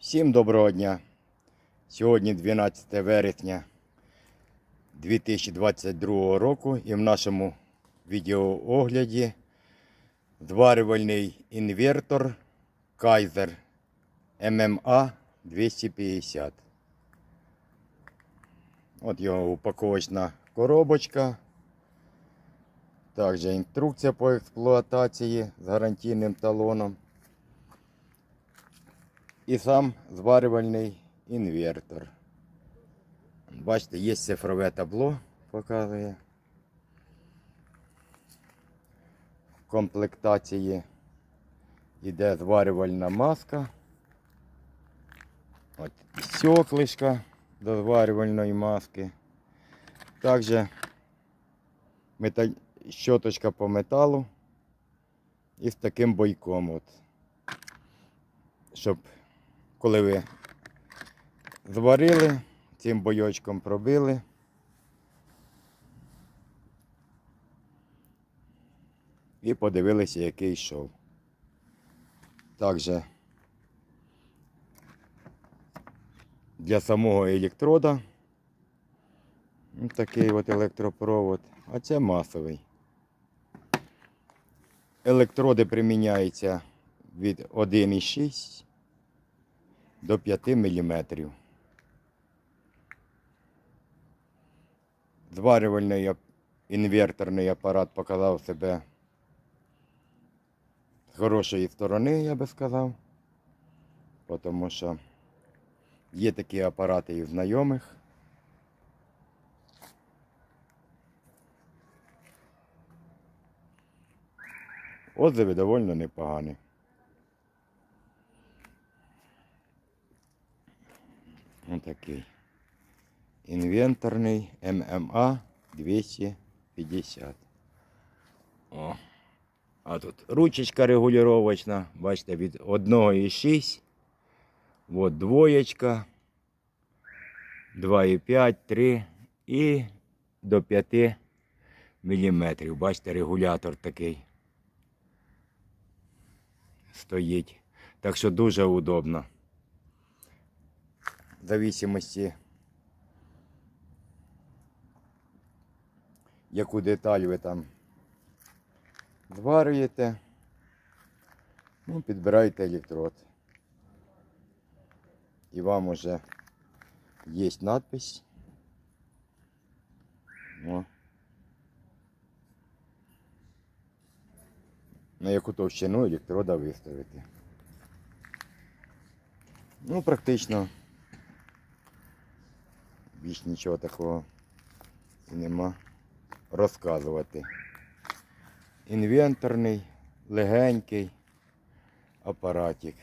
Всім доброго дня. Сьогодні 12 вересня 2022 року і в нашому відеоогляді зварювальний інвертор Kaiser MMA 250. От його упаковочна коробочка. Також інструкція по експлуатації з гарантійним талоном. І сам зварювальний інвертор. Бачите, є цифрове табло, показує. В комплектації йде зварювальна маска. От стеклишка до зварювальної маски. Також мета... щоточка по металу і з таким бойком. От. Щоб коли ви зварили, цим бойочком пробили. І подивилися, який йшов. Також для самого електрода такий от електропровод, а це масовий. Електроди приміняються від 1,6 до 5 мм. Зварювальний інверторний апарат показав себе з хорошої сторони, я би сказав. Тому що є такі апарати і знайомих. Отзиви доволі непогані. Отакий. Інвенторний ММА 250. О. А тут ручечка регулювачна, бачите, від 1,6. От двоєчка. 2,5, 3 і до 5 мм. Бачите, регулятор такий стоїть. Так що дуже удобно зависимості, яку деталь ви там зварюєте, ну, підбираєте електрод. І вам уже є надпись. О. На яку товщину електрода виставити. Ну, практично більш нічого такого нема розказувати. Інвенторний, легенький апаратик.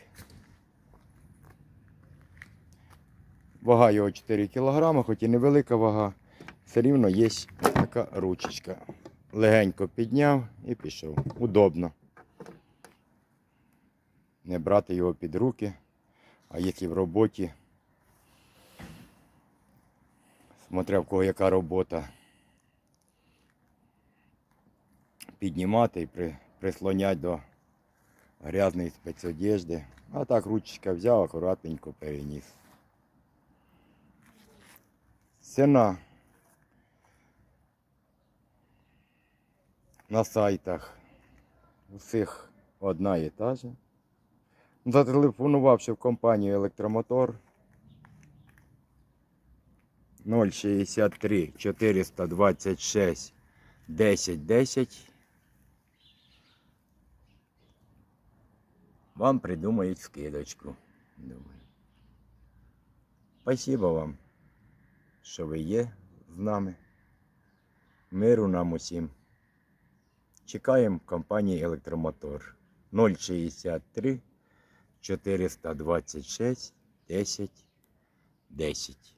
Вага його 4 кг, хоч і невелика вага, все рівно є така ручечка. Легенько підняв і пішов. Удобно. Не брати його під руки, а якщо в роботі смотря в кого яка робота. Піднімати і при, прислонять до грязної спецодежди. А так ручечка взяв, акуратненько переніс. Ціна на сайтах усіх одна і та же. Зателефонувавши в компанію Електромотор 063 426 10 10. Вам придумають скидочку. Думаю. Спасибо вам, що ви є з нами. Миру нам усім. Чекаємо компанії Електромотор 063 426 10 10.